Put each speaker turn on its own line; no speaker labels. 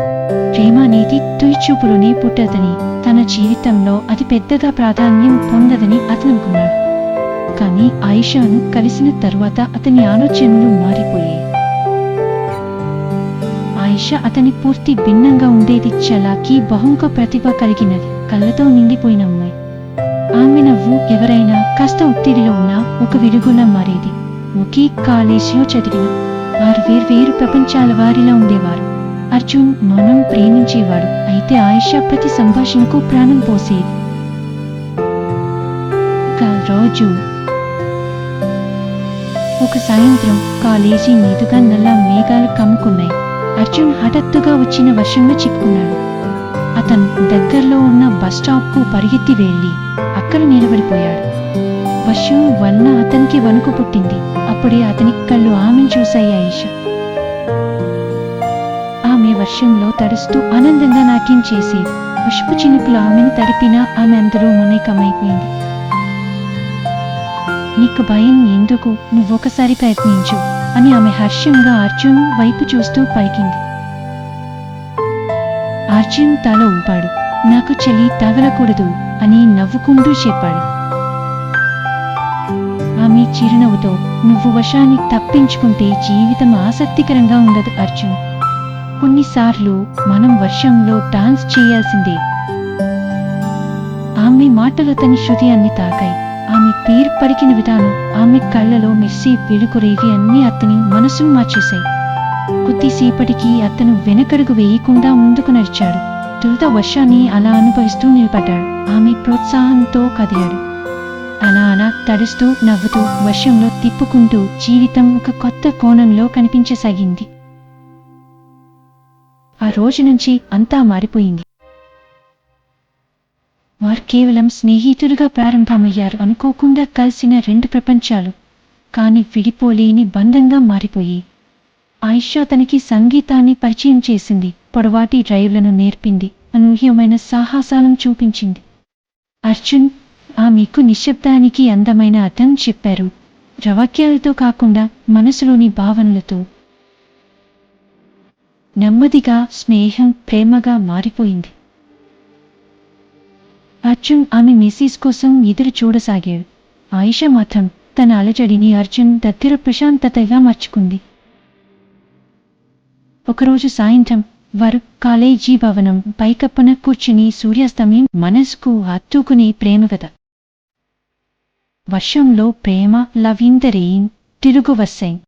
ప్రేమ అనేది తుయిచూపులోనే పుట్టదని తన జీవితంలో అది పెద్దగా ప్రాధాన్యం పొందదని అతను కానీ ఆయిషాను కలిసిన తరువాత అతని ఆలోచనలు మారిపోయాయి. ఆయిషా అతని పూర్తి భిన్నంగా ఉండేది చలాకి బహుముఖ ప్రతిభ కలిగినది కళ్ళతో నిండిపోయిన అమ్మాయి ఆమె నవ్వు ఎవరైనా కాస్త ఒత్తిడిలో ఉన్నా ఒక వెలుగులా మారేది. ఒకే కాలేజీలో చదివిన వారు వేర్వేరు ప్రపంచాల వారిలా ఉండేవారు. అర్జున్ మౌనం ప్రేమించేవాడు. అయితే ఆయిషా ప్రతి సంభాషణకు ప్రాణం పోసేది ఒక రోజు. ఒక సాయంత్రం కాలేజీ మీదుగా నల్ల మేఘాలు కమ్ముకున్నాయి. అర్జున్ హఠాత్తుగా వచ్చిన వర్షంలో చిక్కుకున్నాడు. అతను దగ్గరలో ఉన్న బస్ స్టాప్కు పరిగెత్తి వెళ్ళి అక్కడ నిలబడిపోయాడు. వర్షం వలన అతనికి వణుకు పుట్టింది. అప్పుడే అతని కళ్ళు ఆమెను చూశాయి ఆయిష. వర్షంలో తడుస్తూ ఆనందంగా నాట్యం చేసి పసుపు చినుకులు ఆమెను తడిపినా ఆమె అందరూ మమేకమైపోయింది నీకు భయం ఎందుకు? నువ్వొకసారి ప్రయత్నించు అని ఆమె హర్షంగా అర్జున్ వైపు చూస్తూ పలికింది. అర్జున్ తల ఊపాడు. నాకు చలి తగలకూడదు అని నవ్వుకుంటూ చెప్పాడు. ఆమె చిరునవ్వుతో నువ్వు వశాన్ని తప్పించుకుంటే జీవితం ఆసక్తికరంగా ఉండదు అర్జున్. కొన్నిసార్లు మనం వర్షంలో డాన్స్ చేయాల్సిందే. ఆమె మాటలు అతని హృదయాన్ని తాకాయి. ఆమె పేరు పరికిన విధానం ఆమె కళ్ళలో మెస్సి వెలుగురేవి అన్ని అతని మనసును మార్చేశాయి. కొద్దిసేపటికి అతను వెనకడుగు వేయకుండా ముందుకు నడిచాడు. తొలుత వర్షాన్ని అలా అనుభవిస్తూ నిలబడ్డాడు. ఆమె ప్రోత్సాహంతో కదిలాడు. అలా అలా తడుస్తూ నవ్వుతూ వర్షంలో తిప్పుకుంటూ జీవితం ఒక కొత్త కోణంలో కనిపించసాగింది. ఆ రోజు నుంచి అంతా మారిపోయింది. వారు కేవలం స్నేహితులుగా ప్రారంభమయ్యారు అనుకోకుండా కలిసిన రెండు ప్రపంచాలు కాని విడిపోలేని బంధంగా మారిపోయి ఆయిషా తనకి సంగీతాన్ని పరిచయం చేసింది పొడవాటి డ్రైవ్లను నేర్పింది అనూహ్యమైన సాహసాలను చూపించింది. అర్జున్ ఆమెకు నిశ్శబ్దానికి అందమైన అర్థం చెప్పారు. రవాక్యాలతో కాకుండా మనసులోని భావనలతో నెమ్మదిగా స్నేహం ప్రేమగా మారిపోయింది. అర్జున్ ఆమె మిసీస్ కోసం ఎదురు చూడసాగాడు. ఆయిష మాత్రం తన అలజడిని అర్జున్ దగ్గర ప్రశాంతతగా మార్చుకుంది. ఒకరోజు సాయంత్రం వారు కాలేజీ భవనం పైకప్పున కూర్చుని సూర్యాస్తమయం మనసుకు హత్తుకునే ప్రేమ కథ. వర్షంలో ప్రేమ లవ్ తిరుగు వస్సైన్